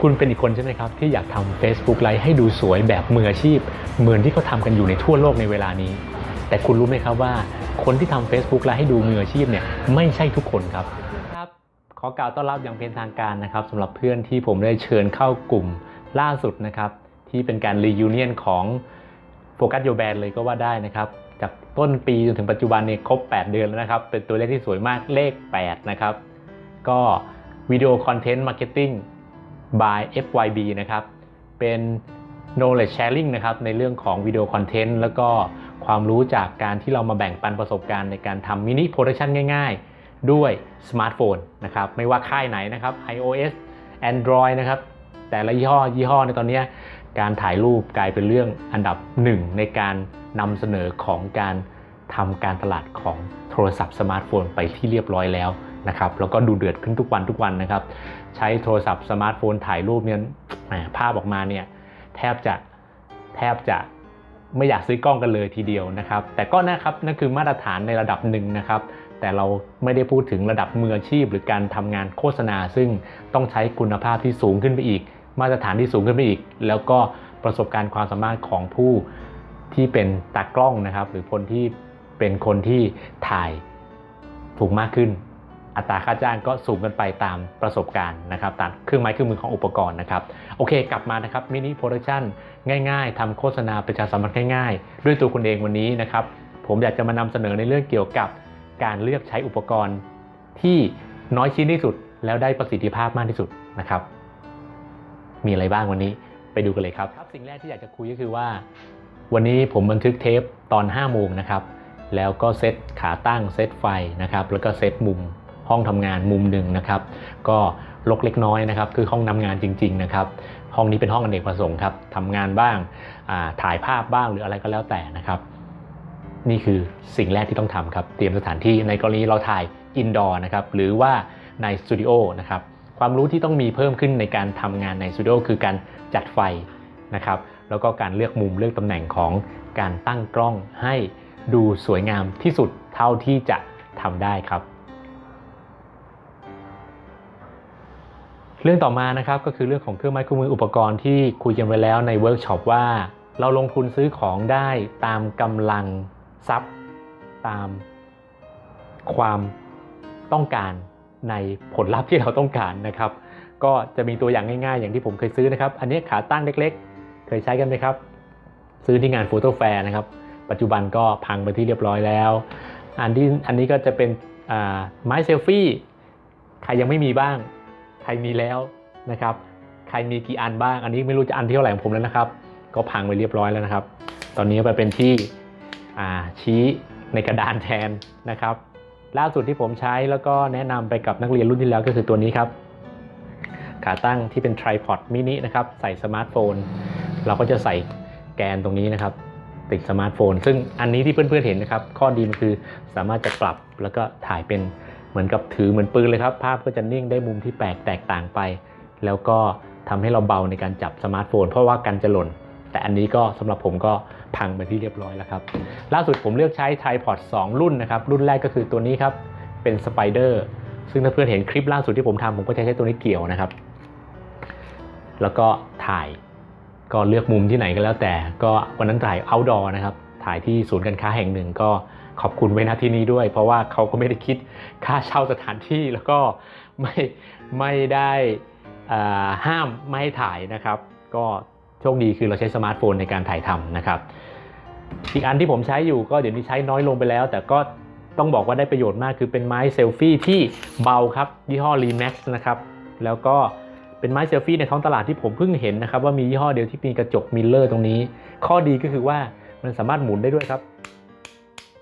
คุณเป็นอีกคนใช่ไหมครับ ที่อยากทำ Facebook ไลฟ์ให้ดูสวยแบบมืออาชีพ เหมือนที่เขาทำกันอยู่ในทั่วโลกในเวลานี้ แต่คุณรู้ไหมครับว่า คนที่ทำ Facebook ไลฟ์ให้ดูมืออาชีพเนี่ยไม่ใช่ทุกคนครับครับ ขอกล่าวต้อนรับอย่างเป็นทางการนะครับสำหรับเพื่อนที่ผมได้เชิญเข้ากลุ่มล่าสุดนะครับที่เป็นการรียูเนียนของโฟกัสโยแบนเลยก็ว่าได้นะครับจากต้นปีจนถึงปัจจุบันเนี่ยครบ 8 เดือนแล้วนะครับ เป็นตัวเลขที่สวยมากเลข 8 นะครับ ก็วิดีโอคอนเทนต์มาร์เก็ตติ้ง by FYB นะครับ เป็น knowledge sharing นะครับในเรื่องของวิดีโอคอนเทนต์แล้วก็ความรู้จากการที่เรามาแบ่งปันประสบการณ์ในการทำมินิโปรดักชันง่ายๆ ด้วยสมาร์ทโฟนนะครับ ไม่ว่าค่ายไหนนะครับ iOS Android นะครับ แต่ละยี่ห้อยี่ห้อในตอนนี้การถ่ายรูปกลายเป็นเรื่องอันดับหนึ่งในการนำเสนอของการทำการตลาดของโทรศัพท์สมาร์ทโฟนไปที่เรียบร้อยแล้ว นะครับแล้วก็ดูเดือดขึ้นทุกวันทุกวันนะครับ ใช้โทรศัพท์สมาร์ทโฟนถ่ายรูปเนี่ยภาพออกมาเนี่ยแทบจะแทบจะไม่อยากซื้อกล้องกันเลยทีเดียวนะครับ แต่ก็นะครับนั่นคือมาตรฐานในระดับหนึ่งนะครับ แต่เราไม่ได้พูดถึงระดับมืออาชีพ หรือการทำงานโฆษณา ซึ่งต้องใช้คุณภาพที่สูงขึ้นไปอีก มาตรฐานที่สูงขึ้นไปอีก แล้วก็ประสบการณ์ความสามารถของผู้ที่เป็นตากล้องนะครับ หรือคนที่เป็นคนที่ถ่ายถูกมากขึ้น อัตราค่าจ้างก็สูงกันไปตามประสบการณ์นะครับตามเครื่องไม้เครื่องมือของอุปกรณ์นะครับโอเค กลับมานะครับมินิโปรดักชันง่าย ๆทำโฆษณาประชาสัมพันธ์ง่ายๆ ด้วยตัวคุณเองวันนี้นะครับผมอยากจะมานำเสนอในเรื่องเกี่ยวกับการเลือกใช้อุปกรณ์ที่น้อยชิ้นที่สุดแล้วได้ประสิทธิภาพมากที่สุดนะครับ มีอะไรบ้างวันนี้ไปดูกันเลยครับครับ สิ่งแรกที่อยากจะคุยก็คือว่า วันนี้ผมบันทึกเทปตอน5โมงนะครับแล้วก็เซตขาตั้งเซตไฟนะครับแล้วก็เซตมุม ห้องทำงานมุมหนึ่งนะครับ ก็ลกเล็กน้อยนะครับ คือห้องทำงานจริง ๆ นะครับ ห้องนี้เป็นห้องอเนกประสงค์ครับทำงานบ้างถ่ายภาพบ้างหรืออะไรก็แล้วแต่นะครับ นี่คือสิ่งแรกที่ต้องทำครับ เตรียมสถานที่ในกรณีเราถ่ายอินดอร์นะครับ หรือว่าในสตูดิโอนะครับ ความรู้ที่ต้องมีเพิ่มขึ้นในการทำงานในสตูดิโอคือการจัดไฟนะครับ แล้วก็การเลือกมุมเลือกตำแหน่งของการตั้งกล้องให้ดูสวยงามที่สุดเท่าที่จะทำได้ครับ เรื่องต่อมานะครับก็คือเรื่องของเครื่องไม้เครื่องมืออุปกรณ์ที่คุยกันไว้แล้วในเวิร์กช็อปว่า เราลงทุนซื้อของได้ตามกำลังทรัพย์ ตามความต้องการในผลลัพธ์ที่เราต้องการนะครับ ก็จะมีตัวอย่างง่ายๆ อย่างที่ผมเคยซื้อนะครับ อันนี้ขาตั้งเล็กๆ เคยใช้กันไหมครับ ซื้อที่งานโฟโต้แฟร์นะครับ ปัจจุบันก็พังไปที่เรียบร้อยแล้ว อันที่อันนี้ก็จะเป็นไม้เซลฟี่ใครยังไม่มีบ้าง รมีแล้วนะครับ ใครมีกี่อันบ้าง อันนี้ไม่รู้จะอันที่เท่าไหร่ของผมแล้วนะครับ ก็พังไปเรียบร้อยแล้วนะครับ ตอนนี้ไปเป็นที่ชี้ในกระดานแทนนะครับ ล่าสุดที่ผมใช้แล้วก็แนะนำไปกับนักเรียนรุ่นที่แล้วก็คือตัวนี้ครับ ขาตั้งที่เป็น tripod mini นะครับ ใส่สมาร์ทโฟน เราก็จะใส่แกนตรงนี้นะครับ ติดสมาร์ทโฟน ซึ่งอันนี้ที่เพื่อนๆเห็นนะครับ ข้อดีมันคือสามารถจะปรับแล้วก็ถ่ายเป็น เหมือนกับถือเหมือนปืนเลยครับ ภาพก็จะนิ่งได้มุมที่แปลกแตกต่างไป แล้วก็ทำให้เราเบาในการจับสมาร์ทโฟน เพราะว่ากันจะหล่น แต่อันนี้ก็สำหรับผมก็พังไปที่เรียบร้อยแล้วครับ ล่าสุดผมเลือกใช้ tripod 2 รุ่นนะครับ รุ่นแรกก็คือตัวนี้ครับ เป็น Spider ซึ่งถ้าเพื่อนเห็นคลิปล่าสุดที่ผมทำผมก็จะใช้ตัวนี้เกี่ยวนะครับ แล้วก็ถ่ายก็เลือกมุมที่ไหนก็แล้วแต่ ก็วันนั้นถ่าย outdoor นะครับ ถ่ายที่ศูนย์การค้าแห่งหนึ่งก็ ขอบคุณไว้ณที่นี้ด้วย เพราะว่าเขาก็ไม่ได้คิดค่าเช่าสถานที่แล้วก็ไม่ไม่ได้ห้ามไม่ให้ถ่ายนะครับ ก็โชคดีคือเราใช้สมาร์ทโฟนในการถ่ายทำนะครับ อีกอันที่ผมใช้อยู่ก็เดี๋ยวนี้ใช้น้อยลงไปแล้ว แต่ก็ต้องบอกว่าได้ประโยชน์มากคือเป็นไม้เซลฟี่ที่เบาครับยี่ห้อ Remax นะครับ แล้วก็เป็นไม้เซลฟี่ในท้องตลาดที่ผมเพิ่งเห็นนะครับว่ามียี่ห้อเดียวที่มีกระจกมิลเลอร์ตรงนี้ ข้อดีก็คือว่ามันสามารถหมุนได้ด้วยครับ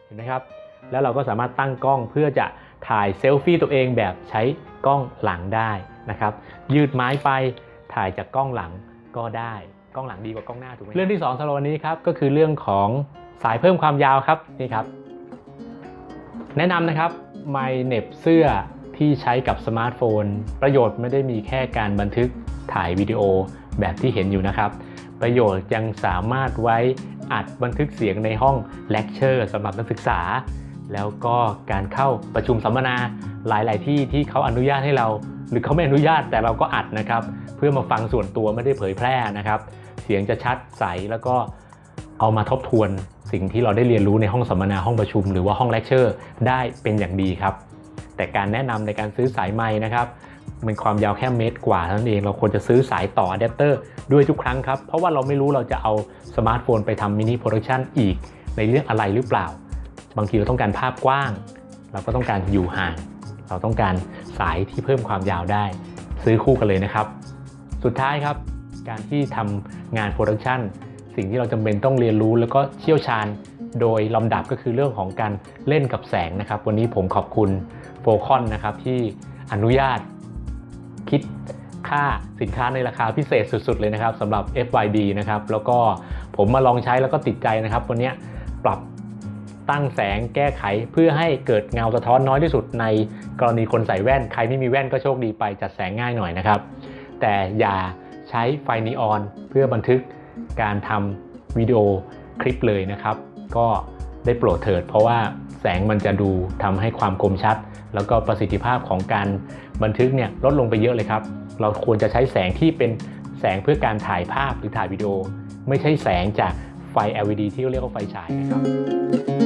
เห็นไหมครับ แล้วเราก็สามารถตั้งกล้องเพื่อจะถ่ายเซลฟี่ตัวเองแบบใช้กล้องหลังได้นะครับ ยืดไม้ไปถ่ายจากกล้องหลังก็ได้กล้องหลังดีกว่ากล้องหน้าถูกไหมเรื่องที่2สำหรับวันนี้ครับก็คือเรื่องของสายเพิ่มความยาวครับนี่ครับ แนะนำนะครับไมเน็บเสื้อที่ใช้กับสมาร์ทโฟน ประโยชน์ไม่ได้มีแค่การบันทึกถ่ายวิดีโอแบบที่เห็นอยู่นะครับ ประโยชน์ยังสามารถไว้ อัดบันทึกเสียงในห้องเลคเชอร์สำหรับนักศึกษา แล้วก็การเข้าประชุมสัมมนาหลาย ๆ ที่ที่เขาอนุญาตให้เรา หรือเขาไม่อนุญาตแต่เราก็อัดนะครับ เพื่อมาฟังส่วนตัวไม่ได้เผยแพร่นะครับ เสียงจะชัดใสแล้วก็เอามาทบทวนสิ่งที่เราได้เรียนรู้ในห้องสัมมนาห้องประชุม หรือว่าห้องเลคเชอร์ได้เป็นอย่างดีครับ แต่การแนะนำในการซื้อสายไม้นะครับ มันความยาวแค่เมตรกว่าเท่านั้นเองเราควรจะซื้อสายต่ออะแดปเตอร์ด้วยทุกครั้งครับ เพราะว่าเราไม่รู้เราจะเอาสมาร์ทโฟนไปทำมินิโปรดักชันอีกในเรื่องอะไรหรือเปล่า บางทีเราต้องการภาพกว้าง เราก็ต้องการอยู่ห่าง เราต้องการสายที่เพิ่มความยาวได้ ซื้อคู่กันเลยนะครับ สุดท้ายครับ การที่ทำงานโปรดักชันสิ่งที่เราจำเป็นต้องเรียนรู้แล้วก็เชี่ยวชาญโดยลำดับก็คือเรื่องของการเล่นกับแสงนะครับ วันนี้ผมขอบคุณโฟคอนนะครับที่อนุญาต คิดค่าสินค้าในราคาพิเศษสุดๆเลยนะครับสำหรับ FYD นะครับแล้วก็ผมมาลองใช้แล้วก็ติดใจนะครับ วันนี้ปรับตั้งแสงแก้ไขเพื่อให้เกิดเงาสะท้อนน้อยที่สุดในกรณีคนใส่แว่น ใครไม่มีแว่นก็โชคดีไปจัดแสงง่ายหน่อยนะครับ แต่อย่าใช้ไฟนีออนเพื่อบันทึกการทำวิดีโอคลิปเลยนะครับ ก็ได้โปรดเถิด เพราะว่าแสงมันจะดูทำให้ความคมชัด แล้วก็ประสิทธิภาพของการบันทึกเนี่ยลดลงไปเยอะเลยครับ เราควรจะใช้แสงที่เป็นแสงเพื่อการถ่ายภาพหรือถ่ายวิดีโอ ไม่ใช่แสงจากไฟ LED ที่เรียกว่าไฟฉายนะครับ